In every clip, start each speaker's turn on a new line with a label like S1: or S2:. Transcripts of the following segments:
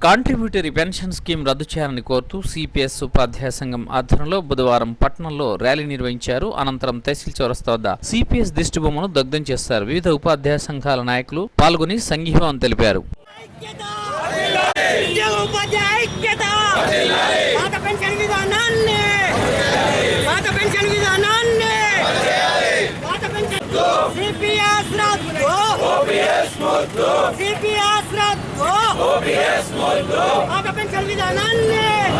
S1: Contributory pension scheme రద్దు చేయాలని కోరుతూ సిపిఎస్ ఉపాధ్యాయ సంఘం ఆధ్వర్యంలో బుధవారం పట్టణంలో ర్యాలీ నిర్వహించారు. అనంతరం తహసీల్ చౌరస్తా వద్ద సిపిఎస్ దిష్టిబొమ్మను దగ్ధం చేస్తారు వివిధ ఉపాధ్యాయ సంఘాల నాయకులు పాల్గొని సంఘీభావం తెలిపారు
S2: ఐక్యత ఉద్యోగ ఉపాధ్యాయ ఐక్యత పాత పెన్షన్ విధానాన్ని పాత పెన్షన్ విధానాన్ని పాత పెన్షన్ సిపిఎస్ రద్దు సిపిఎస్ రద్దు పాత పెన్షన్ విధానాన్ని పాత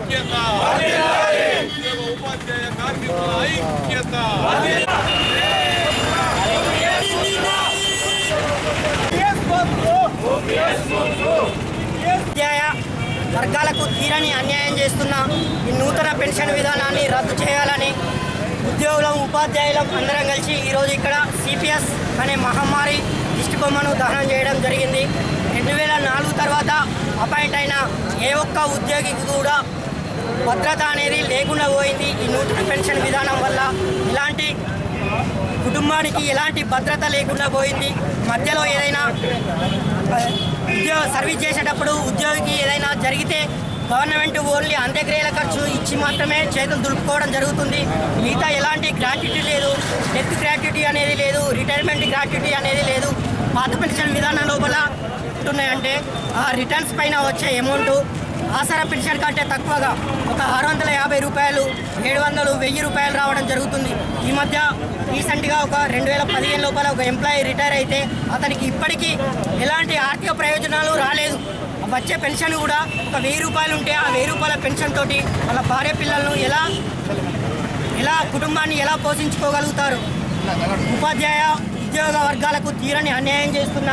S2: ఐక్యత. ఉపాధ్యాయ
S3: కార్మికుల ఐక్యత.
S2: వర్గాలకు తీరని అన్యాయం చేస్తున్న ఈ నూతన పెన్షన్ విధానాన్ని రద్దు చేయాలని ఉద్యోగులం ఉపాధ్యాయులం అందరం కలిసి ఈరోజు ఇక్కడ సిపిఎస్ అనే మహమ్మారి దిష్టి బొమ్మను దహనం చేయడం జరిగింది. రెండు వేల నాలుగు తర్వాత అపాయింట్ అయిన ఏ ఒక్క ఉద్యోగికి కూడా భద్రత అనేది లేకుండా పోయింది ఈ నూతన పెన్షన్ విధానం వల్ల. ఇలాంటి కుటుంబానికి ఎలాంటి భద్రత లేకుండా పోయింది. మధ్యలో ఏదైనా ఉద్యోగ సర్వీస్ చేసేటప్పుడు ఉద్యోగికి ఏదైనా జరిగితే గవర్నమెంట్ ఓన్లీ అంత్యక్రియల ఖర్చు ఇచ్చి మాత్రమే చేతులు దులుపుకోవడం జరుగుతుంది. మిగతా ఎలాంటి గ్రాట్యుటీ లేదు. డెత్ గ్రాట్యుటీ అనేది లేదు. రిటైర్మెంట్ గ్రాట్యుటీ అనేది లేదు. పాత పెన్షన్ విధానం లోపల ఉన్నాయంటే ఆ రిటర్న్స్ పైన వచ్చే అమౌంట్ ఆసరా పెన్షన్ కంటే తక్కువగా ఒక ఆరు వందల యాభై రూపాయలు ఏడు వందలు వెయ్యి రూపాయలు రావడం జరుగుతుంది. ఈ మధ్య రీసెంట్గా ఒక రెండు వేల పదిహేను లోపల ఒక ఎంప్లాయీ రిటైర్ అయితే అతనికి ఇప్పటికీ ఎలాంటి ఆర్థిక ప్రయోజనాలు రాలేదు. వచ్చే పెన్షన్ కూడా ఒక వెయ్యి రూపాయలు ఉంటే ఆ వెయ్యి రూపాయల పెన్షన్ తోటి వాళ్ళ భార్య పిల్లలను ఎలా ఎలా కుటుంబాన్ని ఎలా పోషించుకోగలుగుతారు? ఉపాధ్యాయ ఉద్యోగ వర్గాలకు తీరని అన్యాయం చేస్తున్న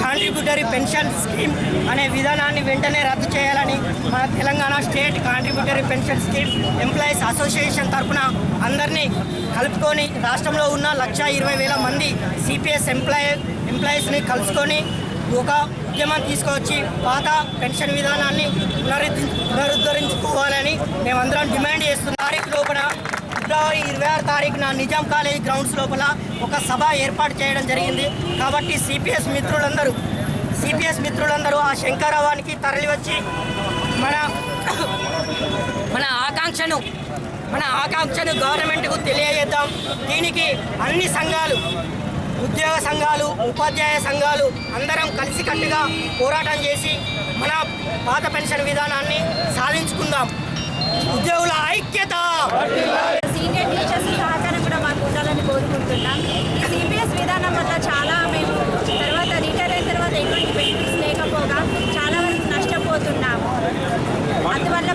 S2: కాంట్రిబ్యూటరీ పెన్షన్ స్కీమ్ అనే విధానాన్ని వెంటనే రద్దు చేయాలని మన Telangana state contributory pension scheme employees association తరఫున అందరినీ కలుపుకొని రాష్ట్రంలో ఉన్న లక్ష ఇరవై వేల మంది సిపిఎస్ ఎంప్లాయీ ఎంప్లాయీస్ని కలుసుకొని ఒక ఉద్యమం తీసుకొచ్చి పాత పెన్షన్ విధానాన్ని పునరుద్ధ పునరుద్ధరించుకోవాలని మేమందరం డిమాండ్ చేస్తున్నాం. తారీఖు లోపల ఫిబ్రవరి ఇరవై ఆరు తారీఖున నిజాం కాలేజ్ గ్రౌండ్స్ లోపల ఒక సభ ఏర్పాటు చేయడం జరిగింది. కాబట్టి సిపిఎస్ మిత్రులందరూ సిపిఎస్ మిత్రులందరూ ఆ శంకరావానికి తరలివచ్చి మన మన ఆకాంక్షను మన ఆకాంక్షను గవర్నమెంట్కు తెలియజేద్దాం. దీనికి అన్ని సంఘాలు ఉద్యోగ సంఘాలు ఉపాధ్యాయ సంఘాలు అందరం కలిసికట్టుగా పోరాటం చేసి మన పాత పెన్షన్ విధానాన్ని సాధించుకుందాం. ఉద్యోగుల ఐక్యత
S4: సీనియర్ టీచర్స్ సహకారం కూడా మాకు ఉండాలని కోరుకుంటున్నాం ఈ సిపిఎస్ విధానం వల్ల చాలా మేము తర్వాత రిటైర్ అయిన తర్వాత ఎటువంటి బెనిఫిట్స్ లేకపోగా చాలా వరకు నష్టపోతున్నాము. అందువల్ల